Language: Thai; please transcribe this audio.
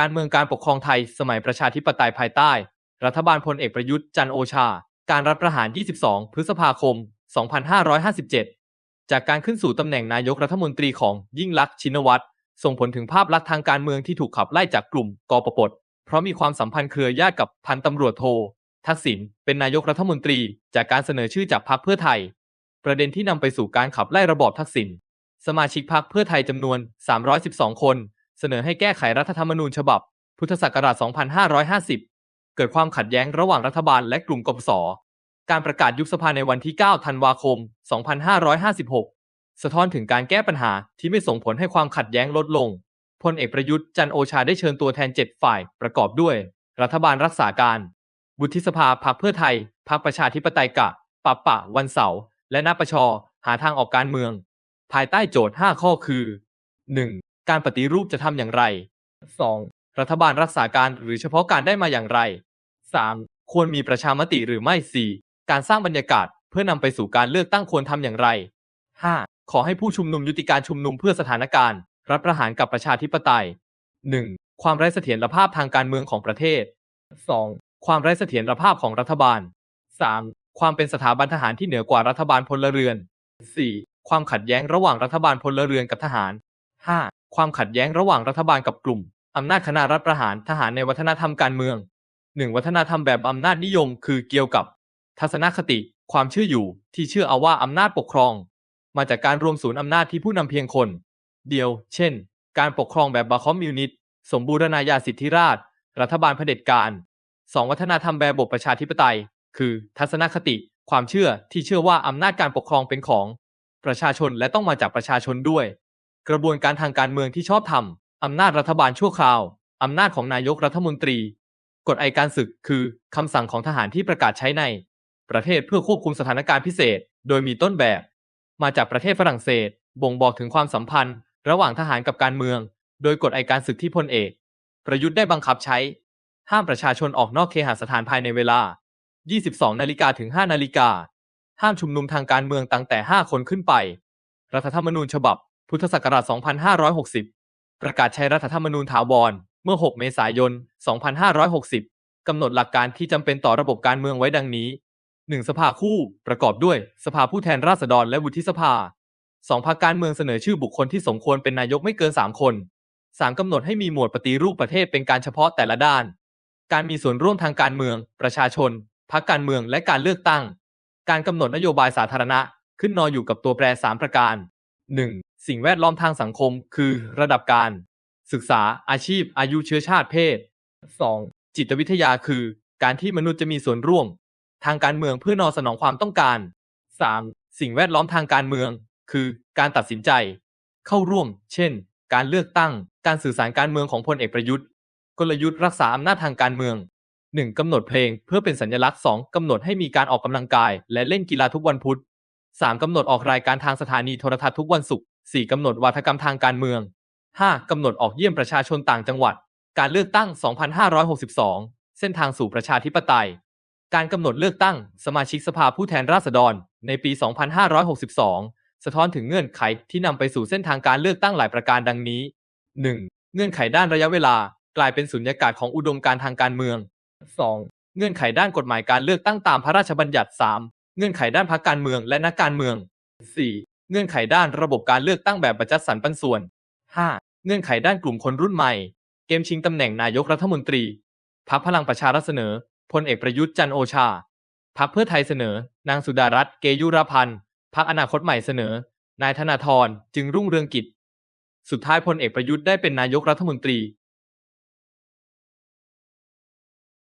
การเมืองการปกครองไทย สมัยประชาธิปไตยภายใต้ รัฐบาลพลเอกประยุทธ์จันโอชา การรัฐประหาร 22 พฤษภาคม 2557 จากการขึ้นสู่ตำแหน่งนายกรัฐมนตรีของยิ่งลักษณ์ชินวัตรส่งผลถึงภาพลักษณ์ทางการเมืองที่ถูกขับไล่จากกลุ่มกปปสเพราะมีความสัมพันธ์เครือญาติกับพันตำรวจโท ทักษิณเป็นนายกรัฐมนตรี จากการเสนอชื่อจากพรรคเพื่อไทย ประเด็นที่นำไปสู่การขับไล่ระบอบทักษิณสมาชิกพรรคเพื่อไทยจำนวน 312 คน เสนอให้แก้ไขรัฐธรรมนูญฉบับ พุทธศักราช 2550 เกิดความขัดแย้งระหว่างรัฐบาลและกลุ่มกปสการประกาศยุบสภาในวันที่ 9 ธันวาคม 2556 สะท้อนถึงการแก้ปัญหาที่ไม่ส่งผลให้ความขัดแย้งลดลง พลเอกประยุทธ์จันโอชาได้เชิญตัวแทน 7 ฝ่าย ประกอบด้วย รัฐบาลรักษาการ วุฒิสภาพรรคเพื่อไทยพรรคประชาธิปไตยกะปับปะ วันเสาร์ และนปช หาทางออกการเมือง ภายใต้โจทย์ 5 ข้อคือ 1. การปฏิรูปจะทำอย่างไร 2. รัฐบาลรักษาการหรือเฉพาะการได้มาอย่างไร 3. ควรมีประชามติหรือไม่ 4. การสร้างบรรยากาศเพื่อนำไปสู่การเลือกตั้งควรทำอย่างไร 5. ขอให้ผู้ชุมนุมยุติการชุมนุมเพื่อสถานการณ์ รัฐประหารกับประชาธิปไตย 1. ความไร้เสถียรภาพทางการเมืองของประเทศ 2. ความไร้เสถียรภาพของรัฐบาล 3. ความเป็นสถาบันทหารที่เหนือกว่ารัฐบาลพลเรือน 4. ความขัดแย้งระหว่างรัฐบาลพลเรือนกับทหาร 5. ความขัดแย้งระหว่างรัฐบาลกับกลุ่มอำนาจคณะรัฐประหารทหารในวัฒนธรรมการเมือง 1. วัฒนธรรมแบบอำนาจนิยม คือเกี่ยวกับ ทัศนคติ ความเชื่ออยู่ ที่เชื่อเอาว่าอำนาจปกครอง มาจากการรวมศูนย์อำนาจที่ผู้นำเพียงคน เดียว เช่น การปกครองแบบบาคอมมิวนิสต์สมบูรณาญาสิทธิราชรัฐบาลเผด็จการ 2. วัฒนธรรมแบบบบประชาธิปไตย คือ ทัศนคติ ความเชื่อที่เชื่อว่าอำนาจการปกครองเป็นของ ประชาชนและต้องมาจากประชาชนด้วย กระบวนการทางการเมืองที่ชอบธรรมอำนาจรัฐบาลชั่วคราว อำนาจของนายกรัฐมนตรี กฎอัยการศึกคือคำสั่งของทหารที่ประกาศใช้ใน ประเทศเพื่อควบคุมสถานการณ์พิเศษ โดยมีต้นแบบ มาจากประเทศฝรั่งเศส บ่งบอกถึงความสัมพันธ์ ระหว่างทหารกับการเมือง โดยกฎอัยการศึกที่พลเอก ประยุทธ์ได้บังคับใช้ ห้ามประชาชนออกนอกเคหสถานภายในเวลา 22 นาฬิกาถึง 5 นาฬิกาห้ามชุมนุมทางการเมืองตั้งแต่ 5 คนขึ้นไป รัฐธรรมนูญฉบับ พุทธศักราช 2560 ประกาศใช้รัฐธรรมนูญถาวร เมื่อ 6 เมษายน 2560 กำหนดหลักการที่จำเป็นต่อระบบการเมืองไว้ดังนี้ 1. สภาคู่ ประกอบด้วย สภาผู้แทนราษฎรและวุฒิสภา 2. พรรคการเมืองเสนอชื่อบุคคลที่สมควรเป็นนายกไม่เกิน 3 คน 3. กำหนดให้มีหมวดปฏิรูปประเทศเป็นการเฉพาะแต่ละด้าน การมีส่วนร่วมทางการเมือง ประชาชน พรรคการเมืองและการเลือกตั้ง การกำหนดนโยบายสาธารณะ ขึ้นนอนอยู่กับตัวแปร 3 ประการ 1. สิ่งแวดล้อมทางสังคม คือระดับการ ศึกษาอาชีพ อายุเชื้อชาติเพศ 2. จิตวิทยาคือ การที่มนุษย์จะมีส่วนร่วม ทางการเมืองเพื่อนอสนองความต้องการ 3. สิ่งแวดล้อมทางการเมือง คือ การตัดสินใจ เข้าร่วม เช่น การเลือกตั้ง การสื่อสารการเมืองของพลเอกประยุทธ์ กลยุทธ์รักษาอำนาจทางการเมือง 1. กำหนดเพลงเพื่อเป็นสัญลักษณ์ 2. กำหนดให้มีการออกกำลังกาย และเล่นกีฬาทุกวันพุธ 3. กำหนดออกรายการทางสถานีโทรทัศน์ทุกวันศุกร์ 4. กำหนดวาทกรรมทางการเมือง 5. กำหนดออกเยี่ยมประชาชนต่างจังหวัด การเลือกตั้ง 2562 เส้นทางสู่ประชาธิปไตย การกำหนดเลือกตั้ง สมาชิกสภาผู้แทนราษฎร ในปี 2562 สะท้อนถึงเงื่อนไขที่นำไปสู่เส้นทางการเลือกตั้งหลายประการดังนี้ 1. เงื่อนไขด้านระยะเวลากลายเป็นสุญญากาศของอุดมการทางการเมือง 2. เงื่อนไขด้านกฎหมายการเลือกตั้งตามพระราชบัญญัติ 3. เงื่อนไขด้านพรรคการเมืองและนักการเมือง 4. เงื่อนไขด้านระบบการเลือกตั้งแบบประจัดสรรปันส่วน 5. เงื่อนไขด้านกลุ่มคนรุ่นใหม่ เกมชิงตำแหน่งนายกรัฐมนตรีพรรคพลังประชารัฐเสนอพลเอกประยุทธ์จันโอชาพรรคเพื่อไทยเสนอ นางสุดารัตน์เกยุรพันธ์พรรคอนาคตใหม่เสนอ นายธนาธรจึงรุ่งเรืองกิจ สุดท้ายพลเอกประยุทธ์ได้เป็นนายกรัฐมนตรี